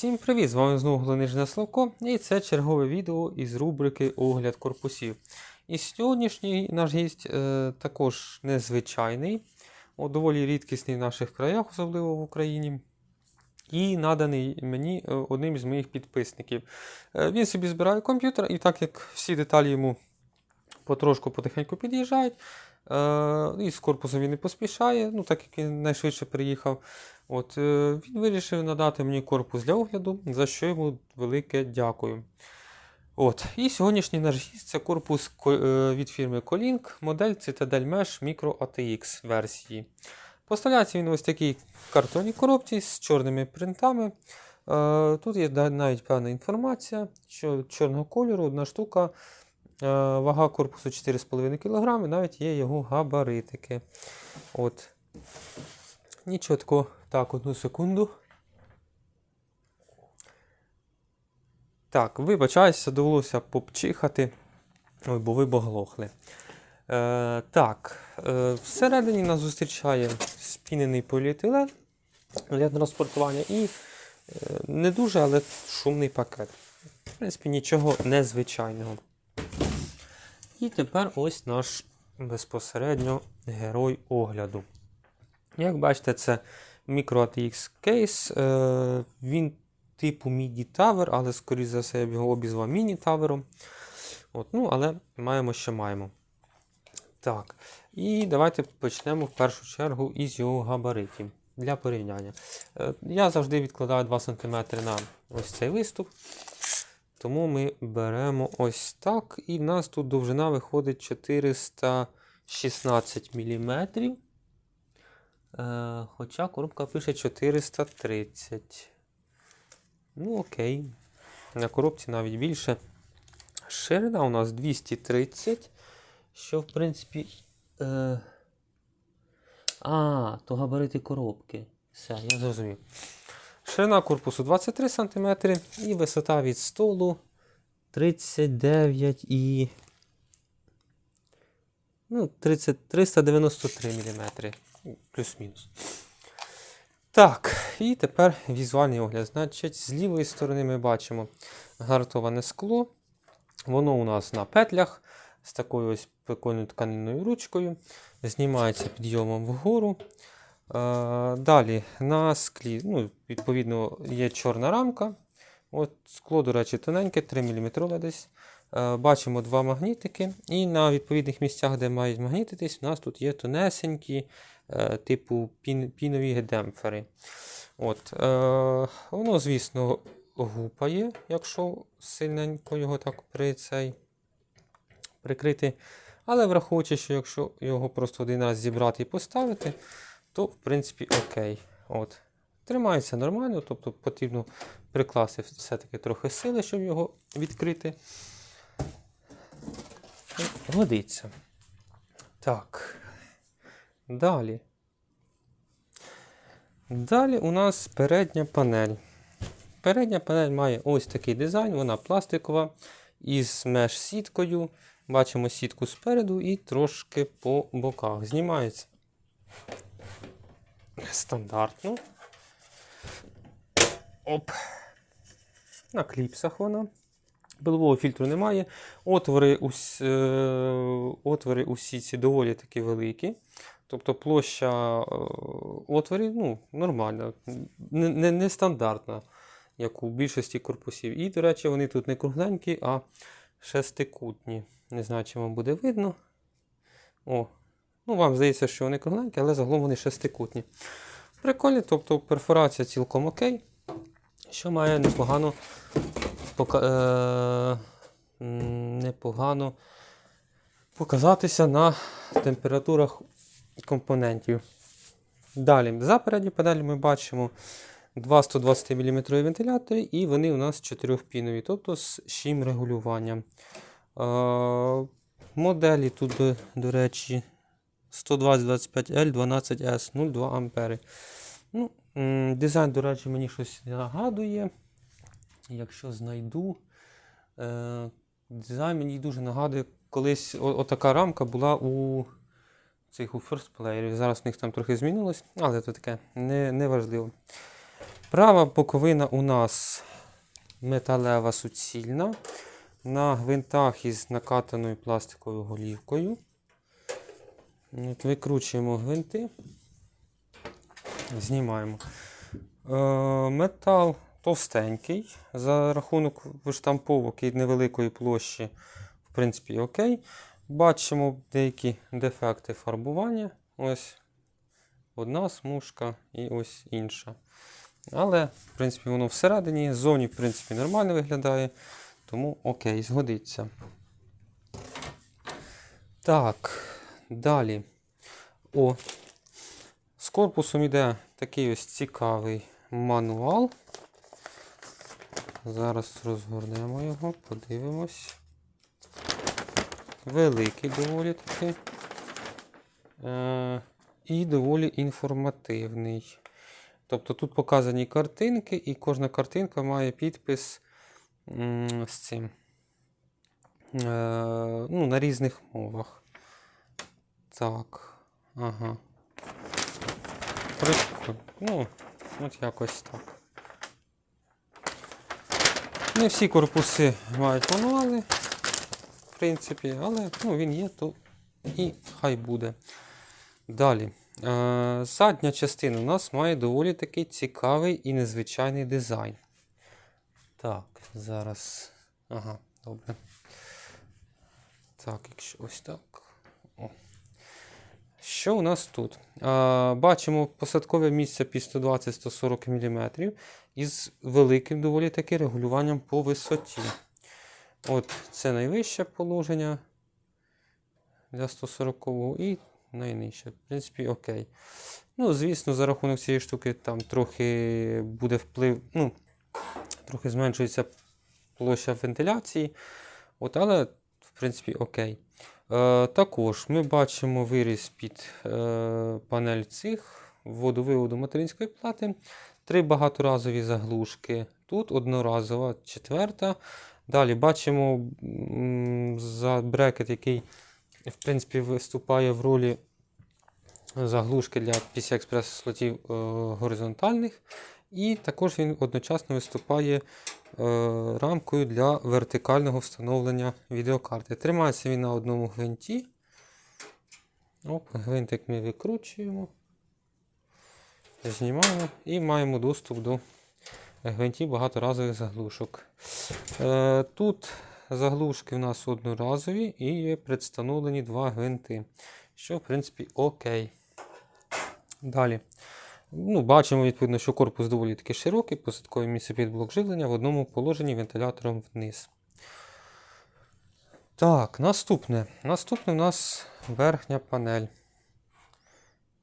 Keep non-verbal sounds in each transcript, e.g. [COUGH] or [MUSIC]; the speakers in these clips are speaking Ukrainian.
Всім привіт! З вами знову Глинижне Славко, і це чергове відео із рубрики Огляд корпусів. І сьогоднішній наш гість е, також незвичайний, о, доволі рідкісний в наших краях, особливо в Україні. І наданий мені е, одним з моїх підписників. Е, він собі збирає комп'ютер, і так як всі деталі йому потрошку потихеньку під'їжджають, і з корпусом він не поспішає, ну так як він найшвидше приїхав. От, е, Він вирішив надати мені корпус для огляду, за що йому велике дякую. От, І сьогоднішній наш гість це корпус е, від фірми Colink, модель Citadel Mesh Micro ATX версії. Поставляється він ось такій картонній коробці з чорними принтами. Е, Тут є навіть певна інформація, що чорного кольору одна штука, е, вага корпусу 4,5 кг, навіть є його габаритики. От. Нічого такого. Так, одну секунду. Так, вибачаюся, довелося попчихати. Ой, бо ви боглохли. Е, так, е, всередині нас зустрічає спінений поліетилен для транспортування і е, не дуже, але шумний пакет. В принципі, нічого незвичайного. І тепер ось наш безпосередньо герой огляду. Як бачите, це Micro ATX кейс. Е, він типу MIDI Tower, але, скоріш за все, я б його обізвав міні-тавером. Ну, але маємо, що маємо. Так. І давайте почнемо в першу чергу із його габаритів для порівняння. Е, я завжди відкладаю 2 см на ось цей виступ. Тому ми беремо ось так. І в нас тут довжина виходить 416 мм. Е, хоча коробка пише 430. Ну, окей. На коробці навіть більше. Ширина у нас 230. Що, в принципі. Е... А, то габарити коробки. Все, я зрозумів. Ширина корпусу 23 см і висота від столу 39 і. Ну, 30, 393 мм. Плюс-мінус. Так, і тепер візуальний огляд. Значить, з лівої сторони ми бачимо гартоване скло. Воно у нас на петлях з такою ось прикольною тканинною ручкою. Знімається підйомом вгору. Далі на склі, ну, відповідно, є чорна рамка. От Скло, до речі, тоненьке, 3 мм десь. Е, Бачимо два магнітики. І на відповідних місцях, де мають магнітитись, у нас тут є тонесенькі, е, типу пін, пінові демпфери. От, е, Воно, звісно, гупає, якщо сильненько його так при цей прикрити. Але враховуючи, що якщо його просто один раз зібрати і поставити, то в принципі окей. От. Тримається нормально, тобто потрібно прикласти все-таки трохи сили, щоб його відкрити. Годиться. Так. Далі. Далі у нас передня панель. Передня панель має ось такий дизайн, вона пластикова із меш-сіткою. Бачимо сітку спереду і трошки по боках. Знімається стандартно. Оп. На кліпсах вона. Пилового фільтру немає. Отвори, ус, е, отвори у сітці доволі таки великі. Тобто площа е, отворів ну, нормальна, не, не, не стандартна, як у більшості корпусів. І, до речі, вони тут не кругленькі, а шестикутні. Не знаю, чи вам буде видно. О, ну Вам здається, що вони кругленькі, але загалом вони шестикутні. Прикольні, тобто перфорація цілком окей, що має непогано пока, е, непогано показатися на температурах компонентів. Далі, за передню педаль ми бачимо два 120 мм вентилятори, і вони у нас чотирьохпінові, тобто з шим регулюванням. Е, моделі тут, до, до речі, 120-25L 12S 0,2 ампери. Ну, дизайн, до речі, мені щось нагадує. Якщо знайду. Е, дизайн мені дуже нагадує, колись отака рамка була у цих у First Player. Зараз в них там трохи змінилось, але це таке не, не важливо. Права боковина у нас металева суцільна. На гвинтах із накатаною пластиковою голівкою. От викручуємо гвинти. Знімаємо. Е, метал товстенький. За рахунок виштамповок і невеликої площі, в принципі, окей. Бачимо деякі дефекти фарбування. Ось одна смужка і ось інша. Але, в принципі, воно всередині, ззовні, в принципі, нормально виглядає. Тому окей, згодиться. Так, далі. О, з корпусом йде такий ось цікавий мануал. Зараз розгорнемо його, подивимось. Великий доволі таки. Е, і доволі інформативний. Тобто тут показані картинки, і кожна картинка має підпис з цим. Е, ну, на різних мовах. Так. Ага. Прикольно. Ну, от якось так. Не всі корпуси мають мануали, в принципі, але ну, він є, то і хай буде. Далі. Е, задня частина у нас має доволі такий цікавий і незвичайний дизайн. Так, зараз. Ага, добре. Так, якщо ось так. О. Що у нас тут? Бачимо посадкове місце під 120-140 мм із великим доволі таки регулюванням по висоті. От це найвище положення для 140 і найнижче. В принципі, окей. Ну, звісно, за рахунок цієї штуки там трохи буде вплив, ну, трохи зменшується площа вентиляції. От, але, в принципі, окей. Е, також ми бачимо виріз під е, панель цих водовиводу материнської плати. Три багаторазові заглушки. Тут одноразова, четверта. Далі бачимо за брекет, який в принципі виступає в ролі заглушки для PCI-Express слотів е, горизонтальних. І також він одночасно виступає е, рамкою для вертикального встановлення відеокарти. Тримається він на одному гвинті. Оп, гвинтик ми викручуємо, знімаємо і маємо доступ до гвинтів багаторазових заглушок. Е, тут заглушки у нас одноразові і є представлені два гвинти, що в принципі окей. Далі. Ну, Бачимо, відповідно, що корпус доволі таки широкий, посадкове місце під блок живлення в одному положенні вентилятором вниз. Так, наступне. Наступне у нас верхня панель.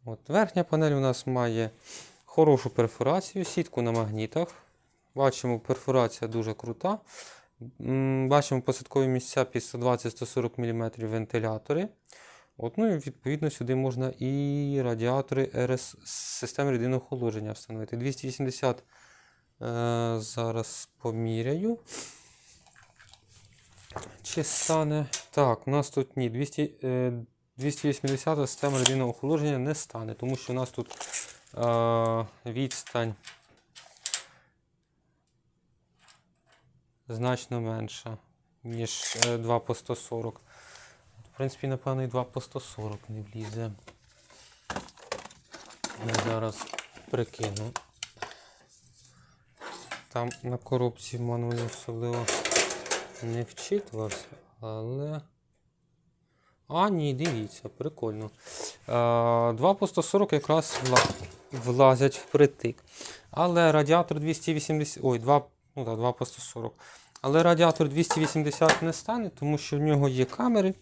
От, Верхня панель у нас має хорошу перфорацію, сітку на магнітах. Бачимо, перфорація дуже крута. Бачимо посадкові місця під 120-140 мм вентилятори. От, ну і відповідно сюди можна і радіатори РС системи рідинного охолодження встановити. 280 е, зараз поміряю. Чи стане. Так, у нас тут ні. 200, е, 280 система рідинного охолодження не стане, тому що у нас тут е, відстань значно менша, ніж е, 2 по 140. В принципі, напевно, і 2 по 140 не влізе. Я зараз прикину. Там на коробці мануалі особливо не вчитувався, але. А, ні, дивіться, прикольно. А, 2 по 140 якраз вла- влазять впритик. Але радіатор 280. Ой, 2, ну, да, 2 по 140. Але радіатор 280 не стане, тому що в нього є камери.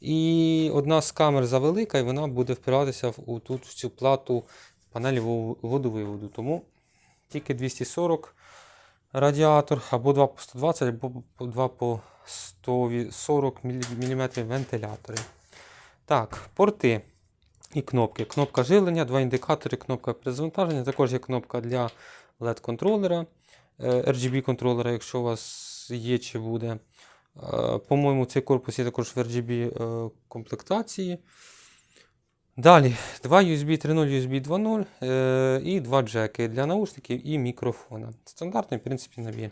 І одна з камер завелика, і вона буде впиратися в, тут, в цю плату панелі водовиводу. Тому тільки 240 радіатор, або 2 по 120, або 2 по 140 мм вентилятори. Так, порти і кнопки. Кнопка живлення, два індикатори, кнопка перезавантаження. Також є кнопка для LED-контролера, е, RGB-контролера, якщо у вас є чи буде. Е, По-моєму, цей корпус є також в RGB е, комплектації. Далі, два USB 3.0, USB 2.0 е, і два джеки для наушників і мікрофона. Стандартний, в принципі, набір.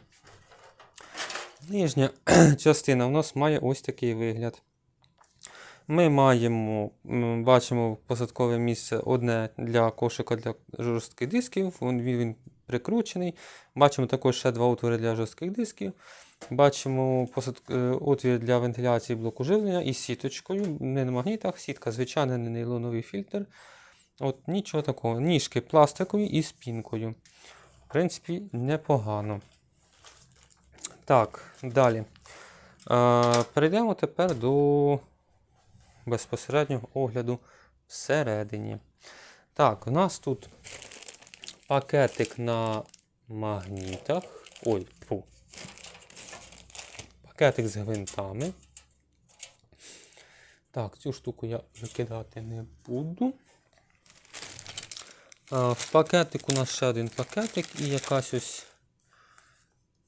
Нижня [CLEARS THROAT] частина у нас має ось такий вигляд. Ми маємо, бачимо посадкове місце одне для кошика для жорстких дисків. Він, він прикручений. Бачимо також ще два отвори для жорстких дисків. Бачимо е, отвір для вентиляції блоку живлення із сіточкою. Не на магнітах, сітка звичайна, не нейлоновий фільтр. От Нічого такого. Ніжки пластикові і з пінкою. В принципі, непогано. Так, далі. Е, перейдемо тепер до безпосереднього огляду всередині. Так, у нас тут пакетик на магнітах. Ой, фу. Пакетик з гвинтами. Так, цю штуку я викидати не буду. А, в пакетик у нас ще один пакетик і якась ось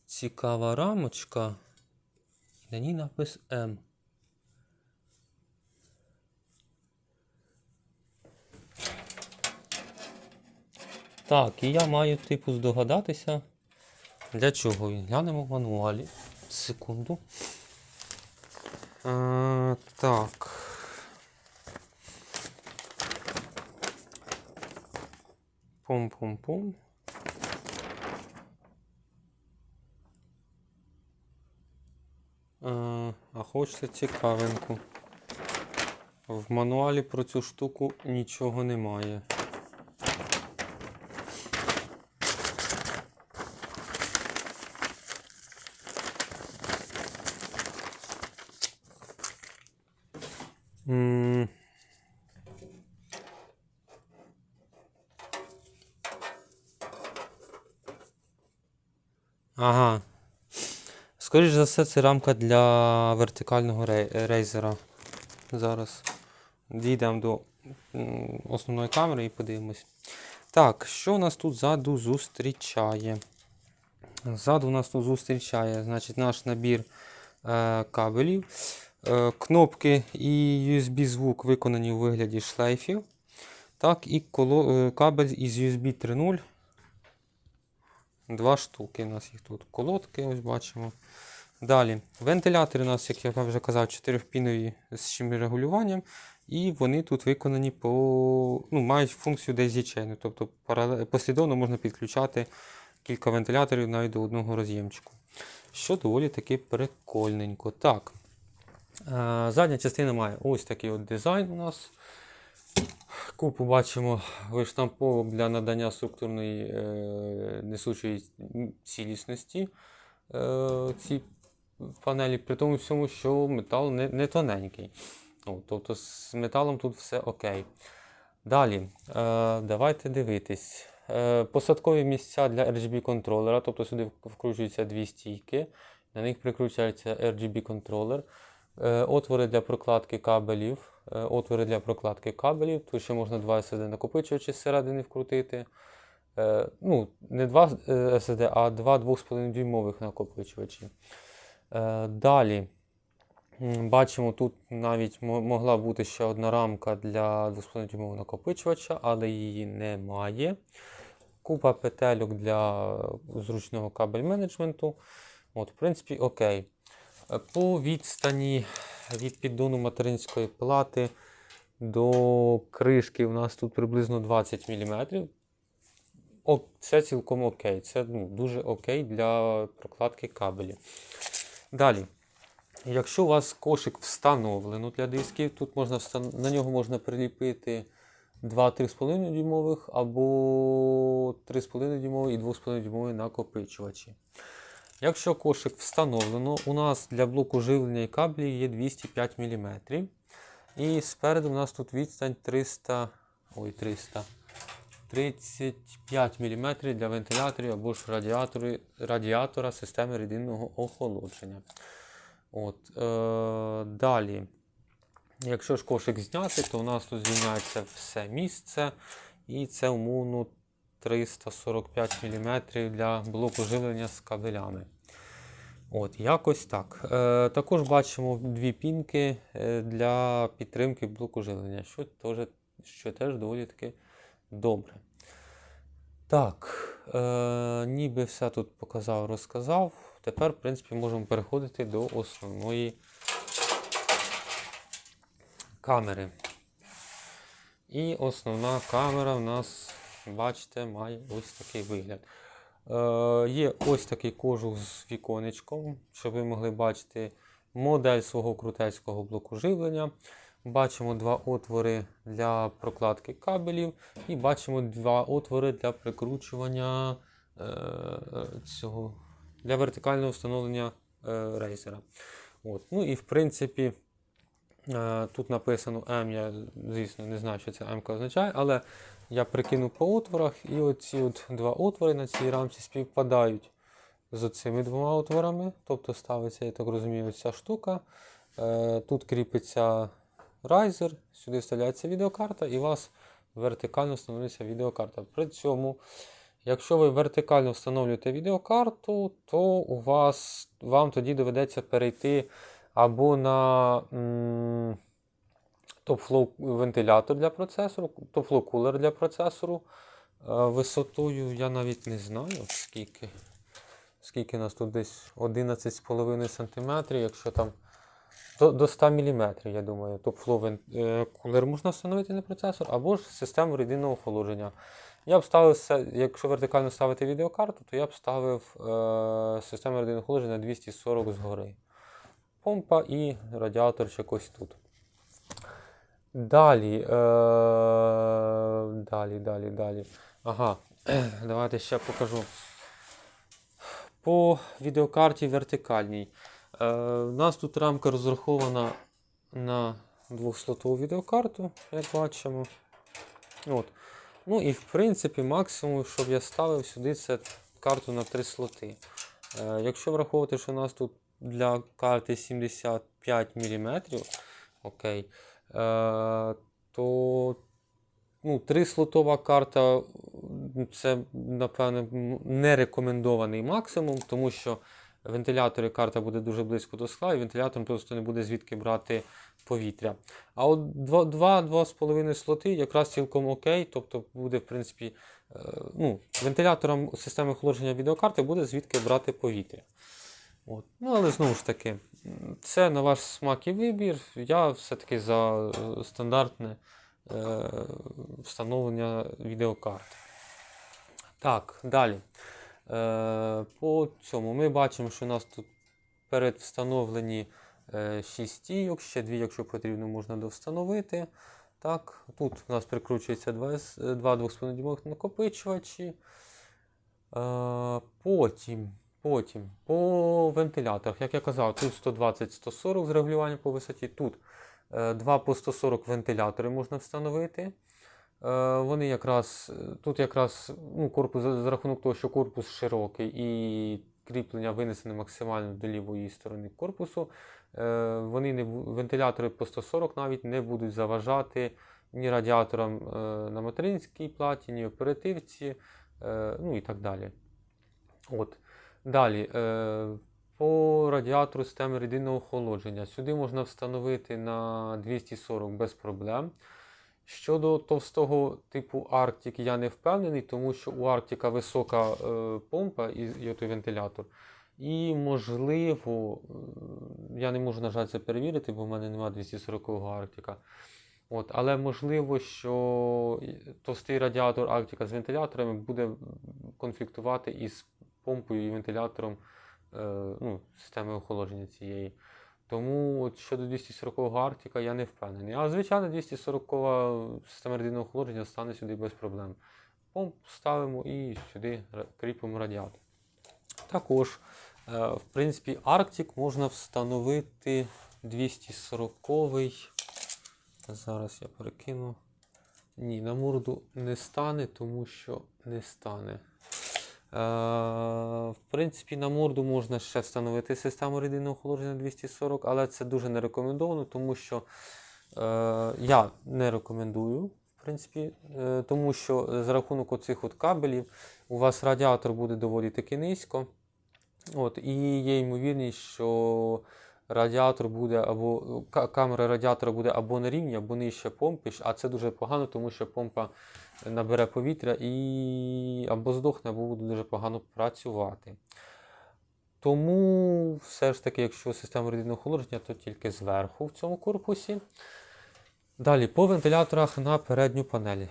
цікава рамочка. На ній напис М. Так, і я маю типу здогадатися, для чого. Глянемо в мануалі. Секунду. А, так. Пум-пум-пум. А, а хочеться цікавинку. В мануалі про цю штуку нічого немає. Ага. Скоріше за все, це рамка для вертикального рей- рейзера. Зараз дійдемо до основної камери і подивимось. Так, що у нас тут ззаду зустрічає? Ззаду у нас тут зустрічає значить, наш набір е, кабелів. Е, кнопки і USB звук виконані у вигляді шлейфів. Так, і коло, е, кабель із USB 3.0. Два штуки у нас їх тут. Колодки, ось бачимо. Далі. Вентилятори у нас, як я вже казав, 4-пінові з регулюванням. І вони тут виконані по. ну, мають функцію daisy Тобто послідовно можна підключати кілька вентиляторів навіть до одного роз'ємчику. Що доволі таки прикольненько. Так. Е, Задня частина має ось такий от дизайн у нас. Купу бачимо виштамповок для надання структурної е, несучої цілісності е, цій панелі, при тому всьому, що метал не, не тоненький. Ну, тобто з металом тут все окей. Далі, е, давайте дивитись. Е, посадкові місця для RGB контролера, тобто сюди вкручуються дві стійки, на них прикручується RGB контролер. Е, Отвори для прокладки кабелів. Е, Отвори для прокладки кабелів. Тут ще можна два SSD накопичувачі зсередини вкрутити. Е, Ну, не два SSD, а два 2,5 дюймових накопичувачі. Е, Далі. Бачимо, тут навіть могла бути ще одна рамка для 2,5 дюймового накопичувача, але її немає. Купа петельок для зручного кабель менеджменту. От, в принципі, окей. По відстані від піддону материнської плати до кришки у нас тут приблизно 20 мм. Це цілком окей. Це ну, дуже окей для прокладки кабелів. Далі. Якщо у вас кошик встановлено для дисків, тут можна встан... на нього можна приліпити 2 3,5 дюймових або 3,5 дюймовий і 2,5 дюймовий накопичувачі. Якщо кошик встановлено, у нас для блоку живлення і каблів є 205 мм. І спереду у нас тут відстань 300, ой, 300, 35 мм для вентиляторів або ж радіатори, радіатора системи рідинного охолодження. От, е, далі. Якщо ж кошик зняти, то у нас тут звільняється все місце. І це умовно 345 мм для блоку живлення з кабелями. От, якось так. Е, також бачимо дві пінки е, для підтримки блоку живлення, що теж що теж доволі таки добре. Так, е, ніби все тут показав, розказав. Тепер, в принципі, можемо переходити до основної камери. І основна камера в нас, бачите, має ось такий вигляд. Е, є ось такий кожух з віконечком, щоб ви могли бачити модель свого крутецького блоку живлення. Бачимо два отвори для прокладки кабелів і бачимо два отвори для прикручування е, цього для вертикального встановлення е, рейзера. От. Ну і в принципі, тут написано М, я, звісно, не знаю, що це М означає, але я прикинув по отворах, і оці от два отвори на цій рамці співпадають з цими двома отворами. Тобто ставиться, я так розумію, ця штука. Е, Тут кріпиться райзер, сюди вставляється відеокарта, і у вас вертикально встановлюється відеокарта. При цьому, якщо ви вертикально встановлюєте відеокарту, то у вас вам тоді доведеться перейти або на м, TopFlow вентилятор для процесору, TopFlow кулер для процесору. Е, Висотою я навіть не знаю, скільки. Скільки нас тут десь 11,5 см, якщо там до, до 100 мм, я думаю. Вен- е, кулер можна встановити на процесор, або ж систему рідинного охолодження. Я б ставив, якщо вертикально ставити відеокарту, то я б ставив е, систему рідинного охолодження 240 згори. Помпа і радіаторчик ось тут. Далі, е, далі, далі, далі. Ага, [CLEARS THROAT] давайте ще покажу. По відеокарті вертикальній. Е, у нас тут рамка розрахована на двохслотову відеокарту, як бачимо. От. Ну і в принципі, максимум, щоб я ставив сюди, це карту на 3 слоти. Е, якщо враховувати, що у нас тут для карти 75 мм, окей, то ну, трислотова карта це, напевно, не рекомендований максимум, тому що вентилятори карта буде дуже близько до скла, і вентилятор просто не буде звідки брати повітря. А от 2-2,5 слоти якраз цілком окей, тобто буде, в принципі, е, ну, вентиляторам системи охолодження відеокарти буде звідки брати повітря. От. Ну, але знову ж таки, це на ваш смак і вибір. Я все-таки за е, стандартне е, встановлення відеокарти. Так, далі. Е, по цьому ми бачимо, що у нас тут передвстановлені 6 стійок, ще дві, якщо потрібно, можна довстановити. Так, тут у нас прикручується два, е, два 2,5 накопичувачі. Е, потім, потім по вентиляторах, як я казав, тут 120-140 з регулюванням по висоті. Тут е, два по 140 вентилятори можна встановити. Е, Вони якраз е, тут якраз ну, корпус за рахунок того, що корпус широкий і кріплення винесене максимально до лівої сторони корпусу. е, Вони не вентилятори по 140 навіть не будуть заважати ні радіаторам е, на материнській платі, ні оперативці, е, ну і так далі. От. Далі. Е, по радіатору системи рідинного охолодження. Сюди можна встановити на 240 без проблем. Щодо товстого типу Arctic я не впевнений, тому що у Arctic висока е, помпа і, той вентилятор. І можливо, е, я не можу, на жаль, це перевірити, бо в мене немає 240-го Arctic. От, але можливо, що товстий радіатор Arctic з вентиляторами буде конфліктувати із помпою і вентилятором е, ну, системи охолодження цієї. Тому от щодо 240-го Арктика я не впевнений. А звичайно, 240-га система радійного охолодження стане сюди без проблем. Помп ставимо і сюди кріпимо радіатор. Також, е, в принципі, Arctic можна встановити 240-й. Зараз я перекину. Ні, на морду не стане, тому що не стане. Е, в принципі, на морду можна ще встановити систему рідинного охолодження 240, але це дуже не рекомендовано, тому що е, я не рекомендую, в принципі, е, тому що за рахунок оцих от кабелів у вас радіатор буде доволі таки низько. От, і є ймовірність, що радіатор буде або камера радіатора буде або на рівні, або нижче помпи. А це дуже погано, тому що помпа набере повітря і або здохне, або буде дуже погано працювати. Тому все ж таки, якщо система радійного охолодження, то тільки зверху в цьому корпусі. Далі, по вентиляторах на передню панелі.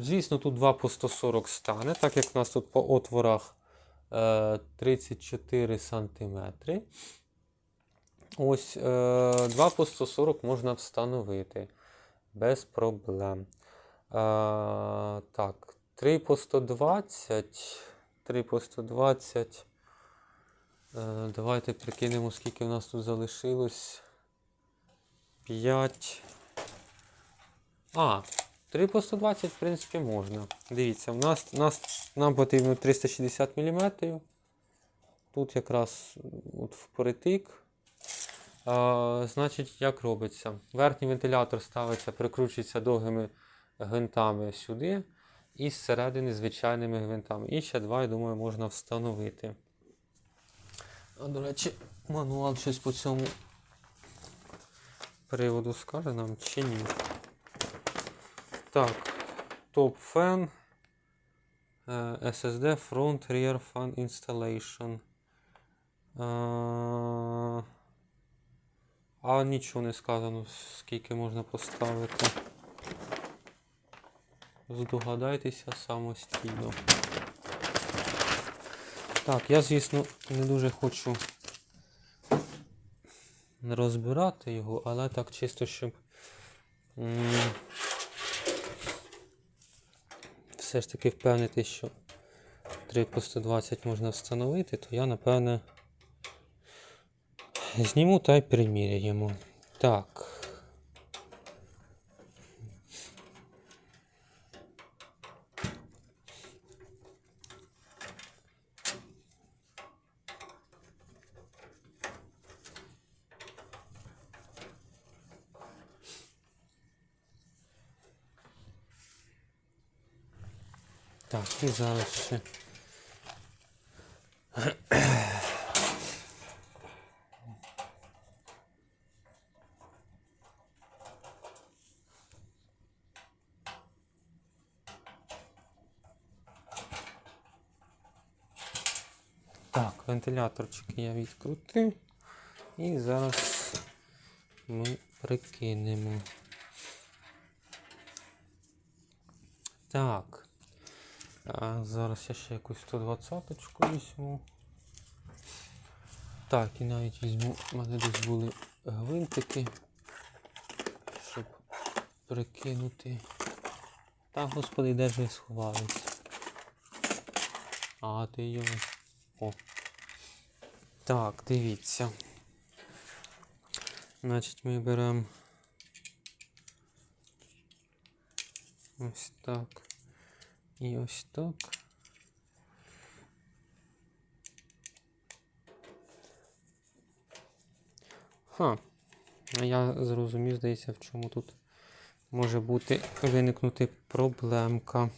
Звісно, тут 2 по 140 стане, так як у нас тут по отворах е, 34 см. Ось е, 2 по 140 можна встановити без проблем. Е, так, 3 по 120. 3 по 120. Е, давайте прикинемо, скільки в нас тут залишилось. 5. А, 3 по 120, в принципі, можна. Дивіться, в нас, нас, нам потрібно 360 мм. Тут якраз от впритик. Значить, як робиться? Верхній вентилятор ставиться, прикручується довгими гвинтами сюди. І зсередини звичайними гвинтами. І ще два, я думаю, можна встановити. До речі, мануал щось по цьому приводу скаже нам чи ні. Так, топ фен. е, SSD Front Rear Fan Installation. А нічого не сказано, скільки можна поставити. Здогадайтеся самостійно. Так, я, звісно, не дуже хочу розбирати його, але так чисто, щоб все ж таки впевнити, що 3 по 120 можна встановити, то я напевне зніму та й приміряємо. Так. Так, і зараз ще. Так, вентиляторчики я відкрутив. І зараз ми прикинемо. Так. А зараз я ще якусь 120-ку візьму. Так, і навіть візьму, у мене десь були гвинтики, щоб прикинути. Та, господи, де ж я сховались? А, ти його. О. Так, дивіться. Значить, ми беремо ось так. І ось так. Ха. А я зрозумів, здається, в чому тут може бути виникнути проблемка.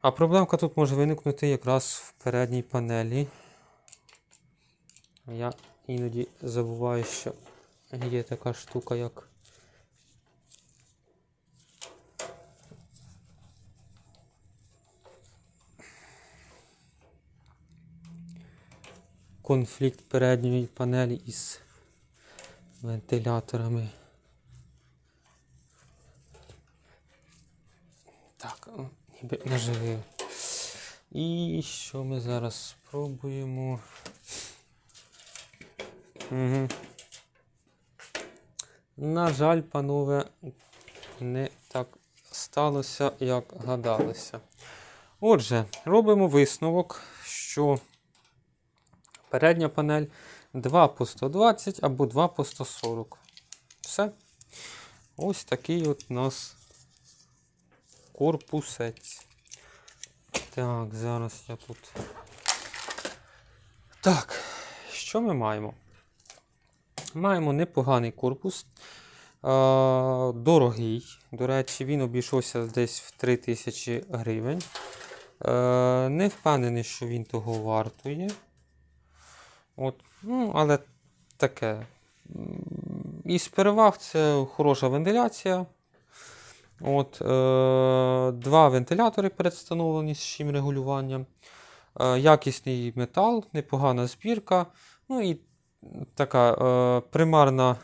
А проблемка тут може виникнути якраз в передній панелі. Я іноді забуваю, що є така штука, як конфлікт передньої панелі із вентиляторами. Так, ніби наживив. І що ми зараз спробуємо? Угу. На жаль, панове, не так сталося, як гадалося. Отже, робимо висновок, що передня панель 2 по 120 або 2 по 140. Все. Ось такий от у нас корпусець. Так, зараз я тут. Так, що ми маємо? Маємо непоганий корпус. Дорогий. До речі, він обійшовся десь в 3000 гривень. Е, не впевнений, що він того вартує. От, ну, але таке. Із переваг це хороша вентиляція. От, е, два вентилятори передстановлені з чим регулюванням. Е, якісний метал, непогана збірка. Ну і така е, примарна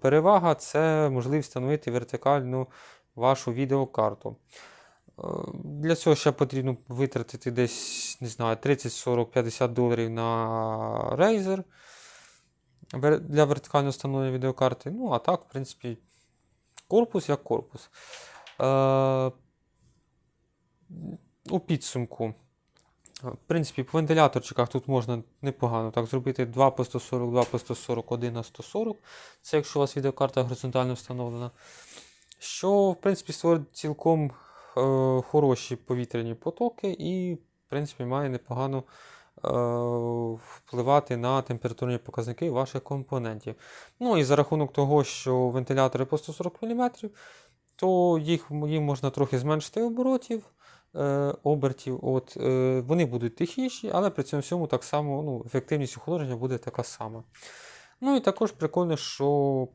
перевага це можливість встановити вертикальну вашу відеокарту. Е, Для цього ще потрібно витратити десь, не знаю, 30, 40, 50 доларів на Razer для вертикального встановлення відеокарти. Ну, а так, в принципі, корпус як корпус. Е, у підсумку. В принципі, по вентиляторчиках тут можна непогано так зробити 2 по 140, 2 по 140, 1 на 140. Це якщо у вас відеокарта горизонтально встановлена. Що, в принципі, створить цілком е, хороші повітряні потоки і, в принципі, має непогано е, впливати на температурні показники ваших компонентів. Ну і за рахунок того, що вентилятори по 140 мм, то їх, їм можна трохи зменшити оборотів. Е, обертів, от, е, вони будуть тихіші, але при цьому всьому так само ну, ефективність охолодження буде така сама. Ну і також прикольно, що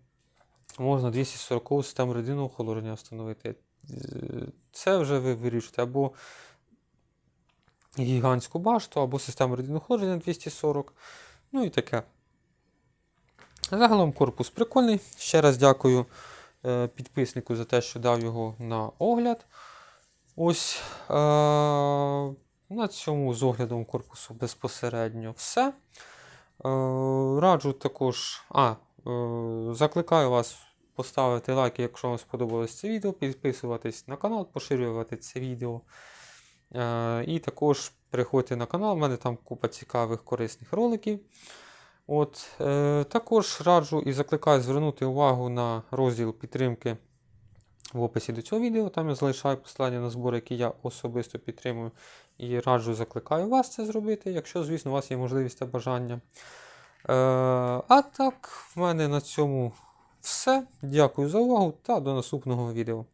можна 240 систему родинного охолодження встановити. Е, Це вже ви вирішуєте або гігантську башту, або систему охолодження 240. Ну і таке. Загалом корпус прикольний. Ще раз дякую підписнику за те, що дав його на огляд. Ось е, на цьому з оглядом корпусу безпосередньо все. Е, раджу також. А, е, закликаю вас поставити лайк, якщо вам сподобалось це відео, підписуватись на канал, поширювати це відео. Е, і також переходьте на канал, у мене там купа цікавих корисних роликів. От, е, також раджу і закликаю звернути увагу на розділ підтримки в описі до цього відео. Там я залишаю посилання на збори, які я особисто підтримую. І раджу закликаю вас це зробити, якщо, звісно, у вас є можливість та бажання. Е, а так, в мене на цьому все. Дякую за увагу та до наступного відео.